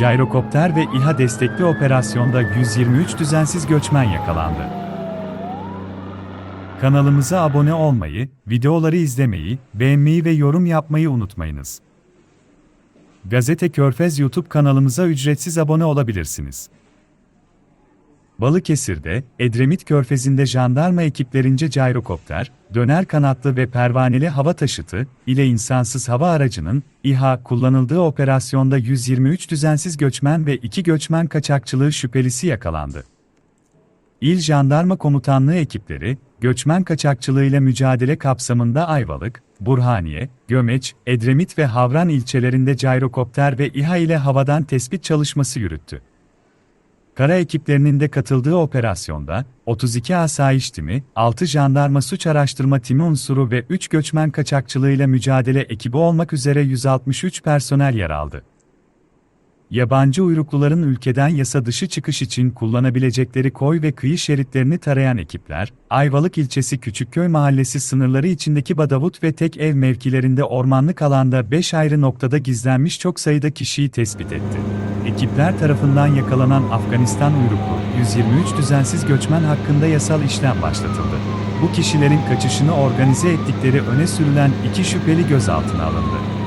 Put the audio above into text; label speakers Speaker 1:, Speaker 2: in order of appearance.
Speaker 1: Gyrokopter ve İHA destekli operasyonda 123 düzensiz göçmen yakalandı. Kanalımıza abone olmayı, videoları izlemeyi, beğenmeyi ve yorum yapmayı unutmayınız. Gazete Körfez YouTube kanalımıza ücretsiz abone olabilirsiniz. Balıkesir'de, Edremit Körfezi'nde jandarma ekiplerince gyrokopter, döner kanatlı ve pervaneli hava taşıtı ile insansız hava aracının İHA kullanıldığı operasyonda 123 düzensiz göçmen ve 2 göçmen kaçakçılığı şüphelisi yakalandı. İl Jandarma Komutanlığı ekipleri, göçmen kaçakçılığıyla mücadele kapsamında Ayvalık, Burhaniye, Gömeç, Edremit ve Havran ilçelerinde gyrokopter ve İHA ile havadan tespit çalışması yürüttü. Kara ekiplerinin de katıldığı operasyonda, 32 asayiş timi, 6 jandarma suç araştırma timi unsuru ve 3 göçmen kaçakçılığıyla mücadele ekibi olmak üzere 163 personel yer aldı. Yabancı uyrukluların ülkeden yasa dışı çıkış için kullanabilecekleri koy ve kıyı şeritlerini tarayan ekipler, Ayvalık ilçesi Küçükköy mahallesi sınırları içindeki Badavut ve tek ev mevkilerinde ormanlık alanda 5 ayrı noktada gizlenmiş çok sayıda kişiyi tespit etti. Ekipler tarafından yakalanan Afganistan uyruklu 123 düzensiz göçmen hakkında yasal işlem başlatıldı. Bu kişilerin kaçışını organize ettikleri öne sürülen iki şüpheli gözaltına alındı.